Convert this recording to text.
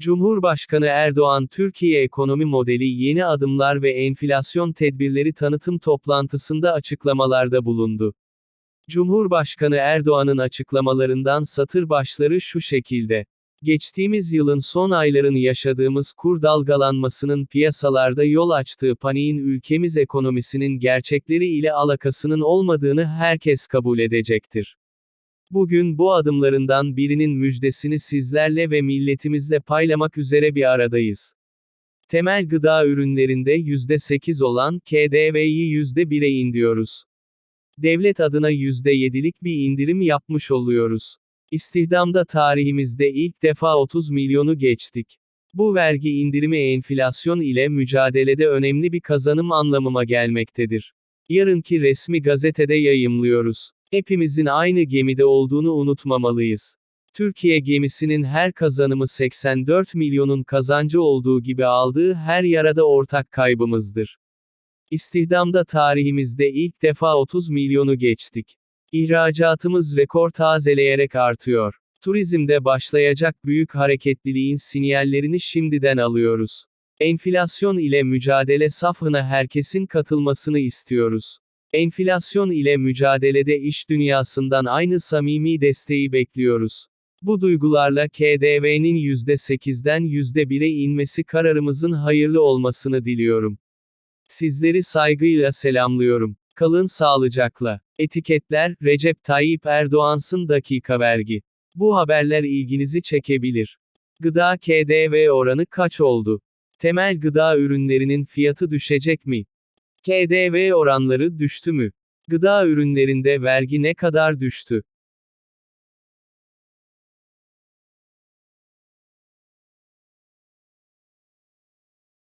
Cumhurbaşkanı Erdoğan Türkiye ekonomi modeli yeni adımlar ve enflasyon tedbirleri tanıtım toplantısında açıklamalarda bulundu. Cumhurbaşkanı Erdoğan'ın açıklamalarından satır başları şu şekilde. Geçtiğimiz yılın son aylarını yaşadığımız kur dalgalanmasının piyasalarda yol açtığı paniğin ülkemiz ekonomisinin gerçekleri ile alakasının olmadığını herkes kabul edecektir. Bugün bu adımlarından birinin müjdesini sizlerle ve milletimizle paylamak üzere bir aradayız. Temel gıda ürünlerinde %8 olan KDV'yi %1'e indiriyoruz. Devlet adına %7'lik bir indirim yapmış oluyoruz. İstihdamda tarihimizde ilk defa 30 milyonu geçtik. Bu vergi indirimi enflasyon ile mücadelede önemli bir kazanım anlamıma gelmektedir. Yarınki resmi gazetede yayımlıyoruz. Hepimizin aynı gemide olduğunu unutmamalıyız. Türkiye gemisinin her kazanımı 84 milyonun kazancı olduğu gibi aldığı her yarada ortak kaybımızdır. İstihdamda tarihimizde ilk defa 30 milyonu geçtik. İhracatımız rekor tazeleyerek artıyor. Turizmde başlayacak büyük hareketliliğin sinyallerini şimdiden alıyoruz. Enflasyon ile mücadele safhına herkesin katılmasını istiyoruz. Enflasyon ile mücadelede iş dünyasından aynı samimi desteği bekliyoruz. Bu duygularla KDV'nin %8'den %1'e inmesi kararımızın hayırlı olmasını diliyorum. Sizleri saygıyla selamlıyorum. Kalın sağlıcakla. Etiketler, Recep Tayyip Erdoğan'sın dakika vergi. Bu haberler ilginizi çekebilir. Gıda KDV oranı kaç oldu? Temel gıda ürünlerinin fiyatı düşecek mi? KDV oranları düştü mü? Gıda ürünlerinde vergi ne kadar düştü?